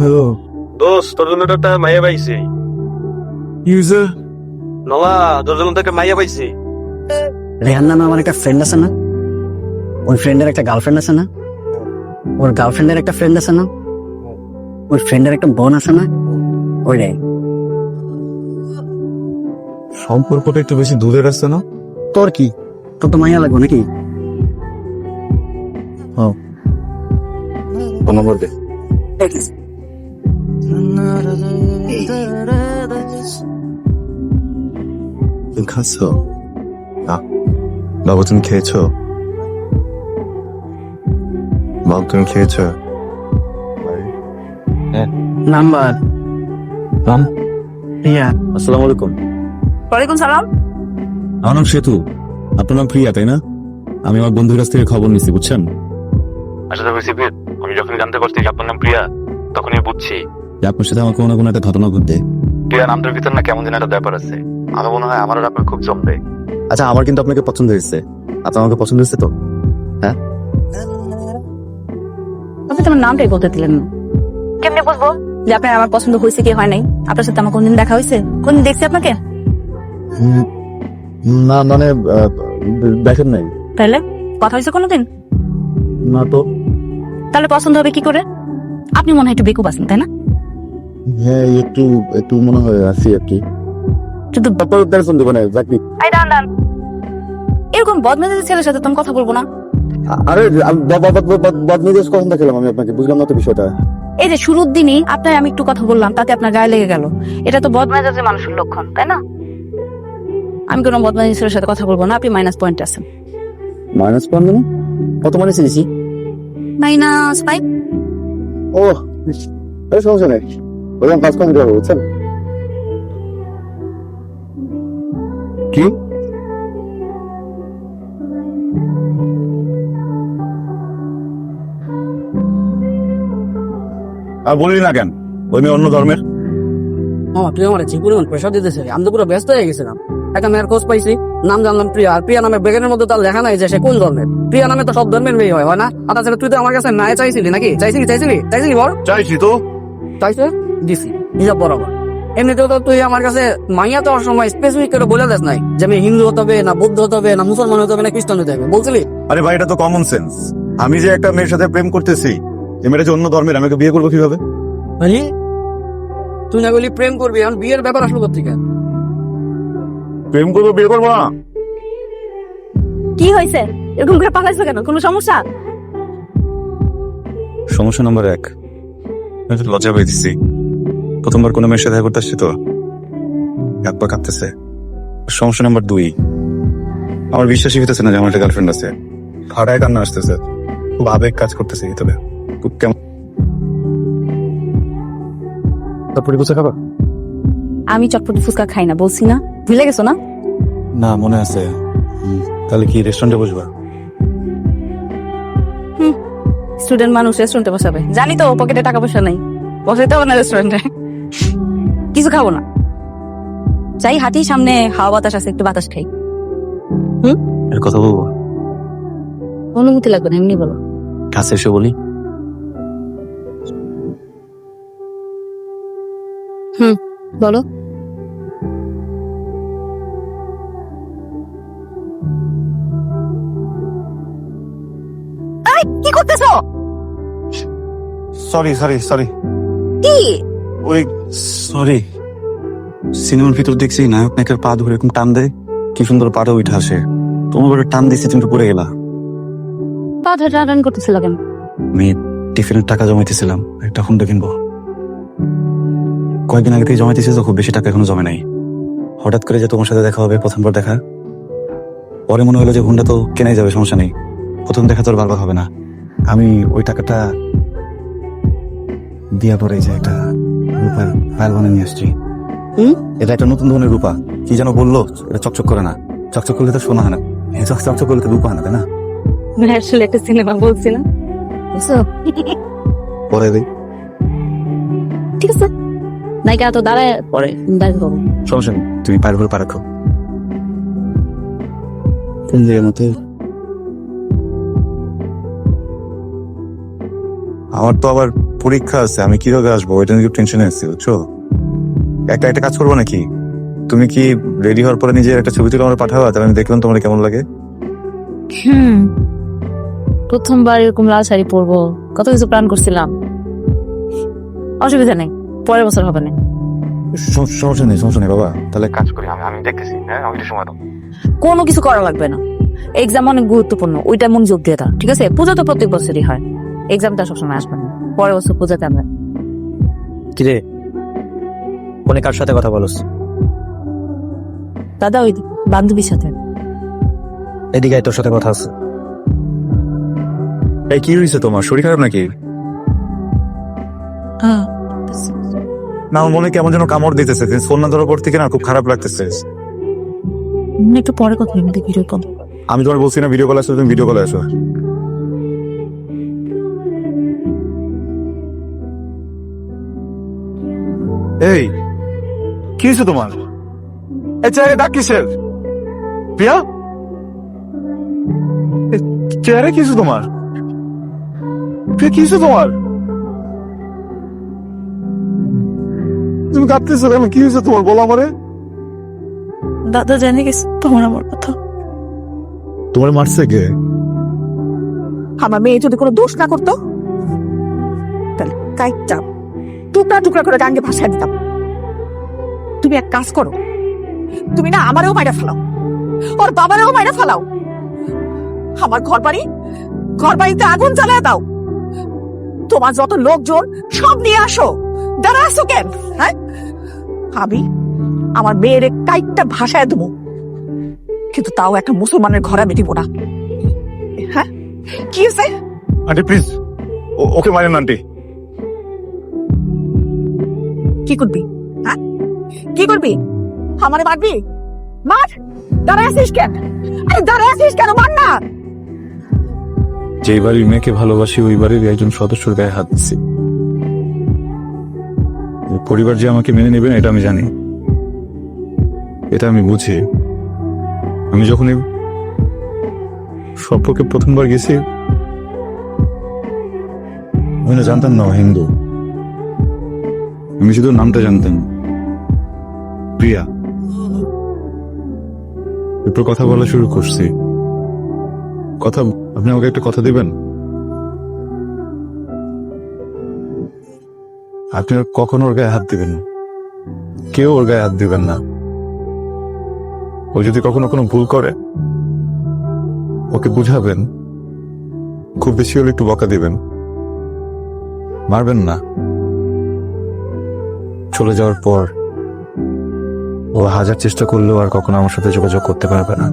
Hello দোস্ত তোর জন্য তো একটা মাইয়া পাইছি। ইউজার নলা তোর জন্য তো একটা মাইয়া পাইছি। রেহান নামে আমার একটা ফ্রেন্ড আছে না? ওই ফ্রেন্ডের একটা গার্লফ্রেন্ড আছে না? ওর গার্লফ্রেন্ডের একটা ফ্রেন্ড আছে না? ওই ফ্রেন্ডের একটা বোন আছে না? ওই রে সম্পর্কটা একটু বেশি দূরের আসছে না? তোর কি? তোর তো মাইয়া লাগবে নাকি? ফোন নম্বর দে তুমি খাচ্ছ? না। বাবু তুমি খেয়েছো? বাবু তুমি খেয়েছো? নাম্বার। নাম? ইয়া আসসালামু আলাইকুম। ওয়ালাইকুম সালাম। আমার নাম সেতু। আপনার নাম প্রিয়া তাই না? আমি আমার বন্ধুর কাছ থেকে খবর নিচ্ছি বুঝছেন? আচ্ছা তবে আমি যখন জানতে পারছি যে আপনার নাম প্রিয়া তখনই বুঝছি। যে আপনার সাথে আমার কোনো না কোনো একটা ঘটনা ঘটবে। প্রিয়া নামটার ভিতর না কেমন যেন একটা ব্যাপার আছে। আমার মনে হয় আমার আর আপনার খুব জমবে। আচ্ছা আমার কিন্তু আপনাকে পছন্দ হয়েছে। আপনার আমাকে পছন্দ হয়েছে তো? আপনি তো আমার নামটাই বলতে দিলেন না। কেমনে বুঝব যে আপনার আমার পছন্দ হয়েছে কি হয় নাই? আপনার সাথে আমার কোনদিন দেখা হয়েছে? কোনদিন দেখছি আপনাকে? না মানে দেখেন নাই। তাহলে? কথা হয়েছে কোনোদিন? না তো। তাহলে পছন্দ হবে কি করে? আপনি মনে হয় একটু বেকুব আছেন তাই না? হ্যাঁ একটু একটু মনে হয় আছি আর কি। শুধু তারপর দেখুন দোকানে চাকরি এই দাঁড়ান দাঁড়ান। এরকম বদমেজাজের ছেলের সাথে তো আমি কথা বলব না? আরে বদমেজাজ কখন দেখালাম আমি আপনাকে? বুঝলাম না তো বিষয়টা। এই যে শুরুর দিনই আপনার আমি একটু কথা বললাম তাতে আপনার গায়ে লেগে গেল। এটা তো বদমেজাজের মানুষের লক্ষণ তাই না? আমি কোনো বদমেজাজের ছেলের সাথে কথা বলব না আপনি মাইনাস পয়েন্ট আছেন। মাইনাস পয়েন্ট মানে? কত মানে চিনেছি মাইনাস ফাইভ ও আরে সমস্যা নেই। বললাম পাঁচ কম দিতে বুঝছেন কি আর বললি না কেন? ওই মেয়ে অন্য ধর্মের? মামা তুই আমার যে পরিমাণ প্রেশার দিতেছে আমি তো পুরো ব্যস্ত হয়ে গেছিলাম। একটা মেয়ের খোঁজ পাইছি নাম জানলাম প্রিয়া আর প্রিয়া নামে ব্যাগের মধ্যে তার লেখা নাই যে সে কোন ধর্মের। প্রিয়া নামে তো সব ধর্মের মেয়ে হয় হয় না? আর তাছাড়া তুই তো আমার কাছে নাই চাইছিলি নাকি? চাইছিলি চাইছিলি? চাইছিলি বল? চাইছি তো। চাইছে দিছি হিসাব বরাবর। এমনিতেও তো তুই আমার কাছে মাইয়া দেওয়ার সময় স্পেসিফিক করে বলে দেস নাই যে আমি হিন্দু হতে হবে না বৌদ্ধ হতে হবে না মুসলমান হতে হবে না খ্রিস্টান হতে হবে বলছিলি? আরে ভাই এটা তো কমন সেন্স আমি যে একটা মেয়ের সাথে প্রেম করতেছি যে মেয়েটা যে অন্য ধর্মের আমি বিয়ে করব কীভাবে? মানে তুই না বলি প্রেম করবি এখন বিয়ের ব্যাপার আসলো কোথেকে প্রেম করব বিয়ে করব না। কি হয়েছে? এরকম করে পালাইছো কেন? কোনো সমস্যা? সমস্যা নম্বর এক। লজ্জা পেয়ে দিচ্ছি প্রথমবার কোনো মেয়ের সাথে দেখা করতে আসছি তো। এক পা কাঁপতেছে। সমস্যা নাম্বার দুই। আমার বিশ্বাসই হইতেছে না যে আমার একটা গার্লফ্রেন্ড আছে। ভাড়ায় কান্না আসতেছে। খুব আবেগ কাজ করতেছে ভিতরে। খুব কেমন তারপরে কোথায় খাবা? আমি চটপটি ফুচকা খাই না বলছি না। ভুলে গেছো না? না মনে আছে। তাহলে কি রেস্টুরেন্টে বসবা? স্টুডেন্ট মানুষ রেস্টুরেন্টে বসাবে। জানি তো পকেটে টাকা পয়সা নাই। বসাইতে হবে না রেস্টুরেন্টে কিছু খাব না। চাই হাঁটি সামনে হাওয়া বাতাস আছে একটু বাতাস খাই। এর কথা বলব? অনুমতি লাগবে না এমনি বলো। কাছে এসে বলি। বলো। এই, কি করতেছো? Sorry sorry sorry. কি? ওই সরি। সিনেমার ভিতর দেখছি নায়ক নায়কের পা ধরে এরকম টান দেয়। কি সুন্দর পাটা উঠে আসে। তোমার উপরে টান দিচ্ছি তুমি পড়ে গেলা। পা ধরে টান করতেছিল কেন? আমি টিফিনের টাকা জমাইতেছিলাম একটা হুন্ডা কিনবো। কয়েকদিন আগে থেকে জমাইতেছি তো খুব বেশি টাকা এখনও জমে নাই। হঠাৎ করে যে তোমার সাথে দেখা হবে প্রথমবার দেখা পরে মনে হলো যে হুন্ডা তো কেনাই যাবে সমস্যা নেই। প্রথম দেখা তো আর বারবার হবে না। আমি ওই টাকাটা দিয়া পরে যে একটা রূপার ফাইল বানিয়ে নিয়ে আসছি। হুম? এটা একটা নতুন ধরনের রূপা। কি যেন বলল এটা চকচক করে না। চকচক করলে তো শোনা হয় না। চকচক করলে তো রূপা হয় না তাই না? আমি আসলে একটা সিনেমা বলছি না পরে দিই। ঠিক আছে। নায়িকা তো দাঁড়ায় পরে করব। সমস্যা নেই তুমি পায়ের উপর পা রাখো। কোন জায়গার মধ্যে আমার তো আবার পরীক্ষা আছে আমি কীভাবে আসব? ওইটা নিয়ে টেনশনে আছি বুঝছ? একটা একটা কাজ করব নাকি? তুমি কি রেডি হওয়ার পরে নিজের একটা ছবি তুলে আমার পাঠাবা? তাহলে আমি দেখলাম তোমার কেমন লাগে। হুম। প্রথমবার এরকম লাল শাড়ি পরবো। কত কিছু প্ল্যান করছিলাম। অসুবিধা নেই পরের বছর হবে না। সম- সমস্যা নেই সমস্যা নেই বাবা। তাহলে কাজ করি আমি দেখতেছি হ্যাঁ? একটু সময় দাও। কোনো কিছু করা লাগবে না। এক্সাম অনেক গুরুত্বপূর্ণ ওইটা মনোযোগ দিয়ে দাও ঠিক আছে? পূজা তো প্রত্যেক বছরই হয়। এক্সামটা সবসময় আসবে না। পরের বছর পূজাতে আমরা কিরে? ফোনে কার সাথে কথা বলস? দাদা ওই বান্ধবীর সাথে। এদিকে আয়, তোর সাথে কথা আছে। এই কি হয়েছে তোমার? শরীর খারাপ নাকি? হ্যাঁ। না আমার মনে কেমন যেন কামড় দিতেছে। ফোন না ধরার পর থেকে না খুব খারাপ লাগতেছে। একটু পরে কথা ভিডিও কল আমি তোমার বলছি না ভিডিও কল আসো তুমি ভিডিও কলে আসো। এই কি হয়েছে তোমার? এই চেয়ারে ডাক কিসের? প্রিয়া? এ, চেয়ারে কি হয়েছে তোমার? প্রিয়া কি হয়েছে তোমার? তুমি কাঁদতেছো কেন? কি হয়েছে তোমার? বলো আমারে। দাদা জানে গেছে তোমার আমার কথা। তোমার মারছে কে? আমার মেয়ে যদি কোনো দোষ না করতো তাহলে কাইটটা টুকরা টুকরা করে গাঙ্গে ভাসায় দিতাম। তুমি এক কাজ করো। তুমি না আমারও মাইরা ফেলাও। ওর বাবারও মাইরা ফেলাও। আমার ঘর বাড়ি ঘর বাড়িতে আগুন জ্বালায় দাও। তোমার যত লোকজন, সব নিয়ে আসো। দাঁড়া আসো কেন? হ্যাঁ? আমি আমার মেয়ের কাইটটা ভাসায় দেবো। কিন্তু তাও একটা মুসলমানের ঘরে আমি দিব না। হ্যাঁ? কি হয়েছে? আন্টি প্লিজ ওকে মারেন আন্টি। কি করবি? হ্যাঁ? কি করবি? আমারে মারবি? মার! দাঁড়ায় আছিস কেন? আরে দাঁড়ায় আছিস কেন? মার না! যেই বাড়ির মেয়েকে ভালোবাসি, ওই বাড়ির একজন সদস্যর গায়ে হাত দিচ্ছি পরিবার যে আমাকে মেনে নেবে এটা আমি জানি। এটা আমি বুঝি। আমি যখন সম্পর্কে প্রথমবার গেছি, আমি জানতাম না হিন্দু। আমি শুধু নামটা জানতাম প্রিয়া। এরপর কথা বলা শুরু করছি। কথা, আপনি আমাকে একটা কথা দিবেন? আপনি আর কখনো ওর গায়ে হাত দিবেন? কেউ ওর গায়ে হাত দিবেন না। ও যদি কখনো কোনো ভুল করে, ওকে বুঝাবেন, খুব বেশি হলে একটু বকা দিবেন। মারবেন না। চলে যাওয়ার পর, ও হাজার চেষ্টা করলেও আর কখনো আমার সাথে যোগাযোগ করতে পারবে না।